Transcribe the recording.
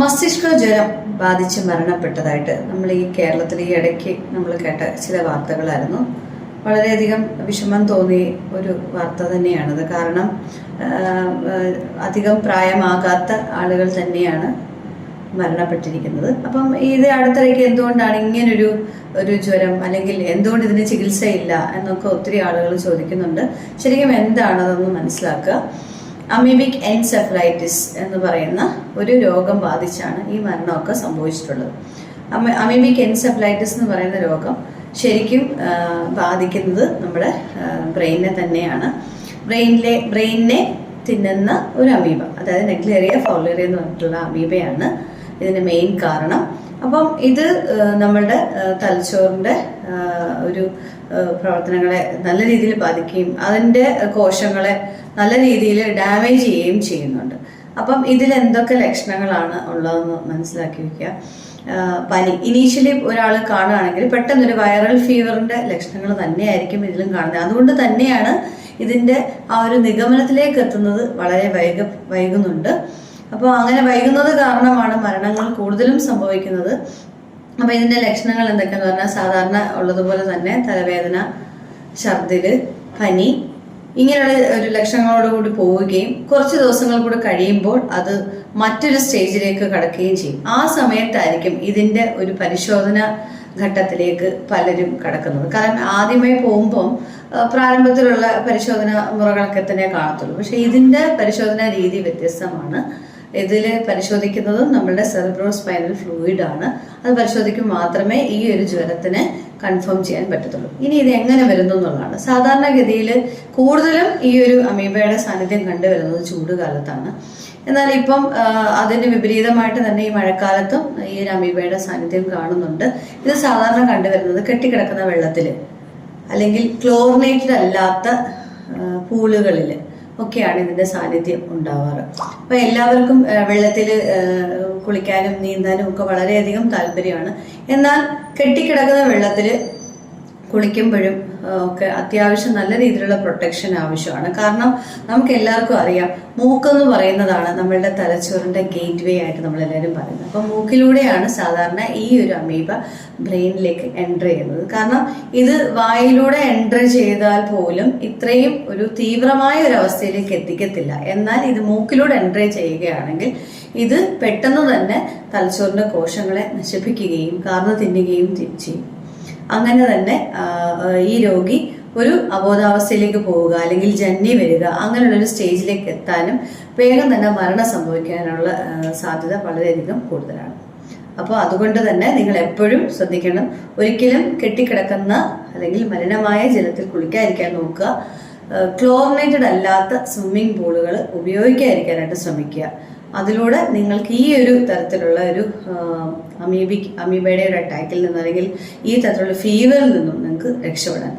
മസ്തിഷ്ക ജ്വരം ബാധിച്ച് മരണപ്പെട്ടതായിട്ട് നമ്മൾ ഈ കേരളത്തിൽ ഈ ഇടയ്ക്ക് നമ്മൾ കേട്ട ചില വാർത്തകളായിരുന്നു. വളരെയധികം വിഷമം തോന്നിയ ഒരു വാർത്ത തന്നെയാണത് കാരണം അധികം പ്രായമാകാത്ത ആളുകൾ തന്നെയാണ് മരണപ്പെട്ടിരിക്കുന്നത്. അപ്പം ഇത് അടുത്തിടയ്ക്ക് എന്തുകൊണ്ടാണ് ഇങ്ങനൊരു ഒരു ജ്വരം അല്ലെങ്കിൽ എന്തുകൊണ്ട് ഇതിന് ചികിത്സയില്ല എന്നൊക്കെ ഒത്തിരി ആളുകൾ ചോദിക്കുന്നുണ്ട്. ശരിക്കും എന്താണതെന്ന് മനസ്സിലാക്കുക. അമീബിക് എൻസെഫലൈറ്റിസ് എന്ന് പറയുന്ന ഒരു രോഗം ബാധിച്ചാണ് ഈ മരണമൊക്കെ സംഭവിച്ചിട്ടുള്ളത്. അമ- അമീബിക് എൻസെഫലൈറ്റിസ് എന്ന് പറയുന്ന രോഗം ശരിക്കും ബാധിക്കുന്നത് നമ്മുടെ ബ്രെയിനെ തന്നെയാണ്. ബ്രെയിനിലെ ബ്രെയിനിനെ തിന്നുന്ന ഒരു അമീബ അതായത് നെഗ്ലേറിയ ഫൗളേറിയ എന്ന് പറഞ്ഞിട്ടുള്ള അമീബയാണ് ഇതിന്റെ മെയിൻ കാരണം. അപ്പം ഇത് നമ്മളുടെ തലച്ചോറിന്റെ ഒരു പ്രവർത്തനങ്ങളെ നല്ല രീതിയിൽ ബാധിക്കുകയും അതിന്റെ കോശങ്ങളെ നല്ല രീതിയിൽ ഡാമേജ് ചെയ്യുകയും ചെയ്യുന്നുണ്ട്. അപ്പം ഇതിൽ എന്തൊക്കെ ലക്ഷണങ്ങളാണ് ഉള്ളതെന്ന് മനസ്സിലാക്കി വെക്കുക. പനി. ഇനീഷ്യലി ഒരാൾ കാണുകയാണെങ്കിൽ പെട്ടെന്നൊരു വൈറൽ ഫീവറിന്റെ ലക്ഷണങ്ങൾ തന്നെയായിരിക്കും ഇതിലും കാണുന്നത്. അതുകൊണ്ട് തന്നെയാണ് ഇതിന്റെ ആ ഒരു നിഗമനത്തിലേക്ക് എത്തുന്നത് വളരെ വൈക വൈകുന്നുണ്ട്. അപ്പോൾ അങ്ങനെ വൈകുന്നത് കാരണമാണ് മരണങ്ങൾ കൂടുതലും സംഭവിക്കുന്നത്. അപ്പൊ ഇതിന്റെ ലക്ഷണങ്ങൾ എന്തൊക്കെയാന്ന് പറഞ്ഞാൽ സാധാരണ ഉള്ളതുപോലെ തന്നെ തലവേദന ഛർദിൽ പനി ഇങ്ങനെയുള്ള ഒരു ലക്ഷണങ്ങളോടുകൂടി പോവുകയും കുറച്ച് ദിവസങ്ങൾ കൂടി കഴിയുമ്പോൾ അത് മറ്റൊരു സ്റ്റേജിലേക്ക് കടക്കുകയും ചെയ്യും. ആ സമയത്തായിരിക്കും ഇതിന്റെ ഒരു പരിശോധന ഘട്ടത്തിലേക്ക് പലരും കടക്കുന്നത്. കാരണം ആദ്യമായി പോകുമ്പം പ്രാരംഭത്തിലുള്ള പരിശോധന മുറകളൊക്കെ തന്നെ കാണത്തുള്ളൂ. പക്ഷെ ഇതിന്റെ പരിശോധനാ രീതി വ്യത്യസ്തമാണ്. ഇതിൽ പരിശോധിക്കുന്നതും നമ്മളുടെ സെറിബ്രോ സ്പൈനൽ ഫ്ലൂയിഡ് ആണ്. അത് പരിശോധിക്കും മാത്രമേ ഈ ഒരു ജ്വരത്തിന് കൺഫേം ചെയ്യാൻ പറ്റത്തുള്ളൂ. ഇനി ഇത് എങ്ങനെ വരുന്നു എന്നുള്ളതാണ്. സാധാരണഗതിയിൽ കൂടുതലും ഈ ഒരു അമീബയുടെ സാന്നിധ്യം കണ്ടുവരുന്നത് ചൂട് കാലത്താണ് എന്നാൽ ഇപ്പം അതിന് വിപരീതമായിട്ട് തന്നെ ഈ മഴക്കാലത്തും ഈ ഒരു അമീബയുടെ സാന്നിധ്യം കാണുന്നുണ്ട്. ഇത് സാധാരണ കണ്ടുവരുന്നത് കെട്ടിക്കിടക്കുന്ന വെള്ളത്തിൽ അല്ലെങ്കിൽ ക്ലോറിനേറ്റഡ് അല്ലാത്ത പൂളുകളിൽ ഒക്കെയാണ് ഇതിന്റെ സാന്നിധ്യം ഉണ്ടാവാറ്. അപ്പൊ എല്ലാവർക്കും വെള്ളത്തിൽ കുളിക്കാനും നീന്താനും ഒക്കെ വളരെയധികം താല്പര്യമാണ്. എന്നാൽ കെട്ടിക്കിടക്കുന്ന വെള്ളത്തിൽ കുളിക്കുമ്പോഴും ഒക്കെ അത്യാവശ്യം നല്ല രീതിയിലുള്ള പ്രൊട്ടക്ഷൻ ആവശ്യമാണ്. കാരണം നമുക്ക് എല്ലാവർക്കും അറിയാം മൂക്കെന്ന് പറയുന്നതാണ് നമ്മളുടെ തലച്ചോറിന്റെ ഗേറ്റ് വേ ആയിട്ട് നമ്മൾ എല്ലാവരും പറയുന്നത്. അപ്പം മൂക്കിലൂടെയാണ് സാധാരണ ഈ ഒരു അമീബ ബ്രെയിനിലേക്ക് എന്റർ ചെയ്യുന്നത്. കാരണം ഇത് വായിലൂടെ എന്റർ ചെയ്താൽ പോലും ഇത്രയും ഒരു തീവ്രമായ ഒരു അവസ്ഥയിലേക്ക് എത്തിക്കത്തില്ല. എന്നാൽ ഇത് മൂക്കിലൂടെ എന്റർ ചെയ്യുകയാണെങ്കിൽ ഇത് പെട്ടെന്ന് തന്നെ തലച്ചോറിന്റെ കോശങ്ങളെ നശിപ്പിക്കുകയും കാർന്ന് തിന്നുകയും ചെയ്യും. അങ്ങനെ തന്നെ ഈ രോഗി ഒരു അബോധാവസ്ഥയിലേക്ക് പോവുക അല്ലെങ്കിൽ ജന്നി വരിക അങ്ങനെയുള്ള ഒരു സ്റ്റേജിലേക്ക് എത്താനും വേഗം തന്നെ മരണം സംഭവിക്കാനുള്ള സാധ്യത വളരെയധികം കൂടുതലാണ്. അപ്പോൾ അതുകൊണ്ട് തന്നെ നിങ്ങൾ എപ്പോഴും ശ്രദ്ധിക്കണം. ഒരിക്കലും കെട്ടിക്കിടക്കുന്ന അല്ലെങ്കിൽ മലിനമായ ജലത്തിൽ കുളിക്കാതിരിക്കാൻ നോക്കുക. ക്ലോറിനേറ്റഡ് അല്ലാത്ത സ്വിമ്മിംഗ് പൂളുകൾ ഉപയോഗിക്കാതിരിക്കാനായിട്ട് ശ്രമിക്കുക. അതിലൂടെ നിങ്ങൾക്ക് ഈ ഒരു തരത്തിലുള്ള ഒരു അമീബിക് അമീബയുടെ ഒരു അറ്റാക്കിൽ നിന്ന് അല്ലെങ്കിൽ ഈ തരത്തിലുള്ള ഫീവറിൽ നിന്നും നിങ്ങൾക്ക് രക്ഷപ്പെടാൻ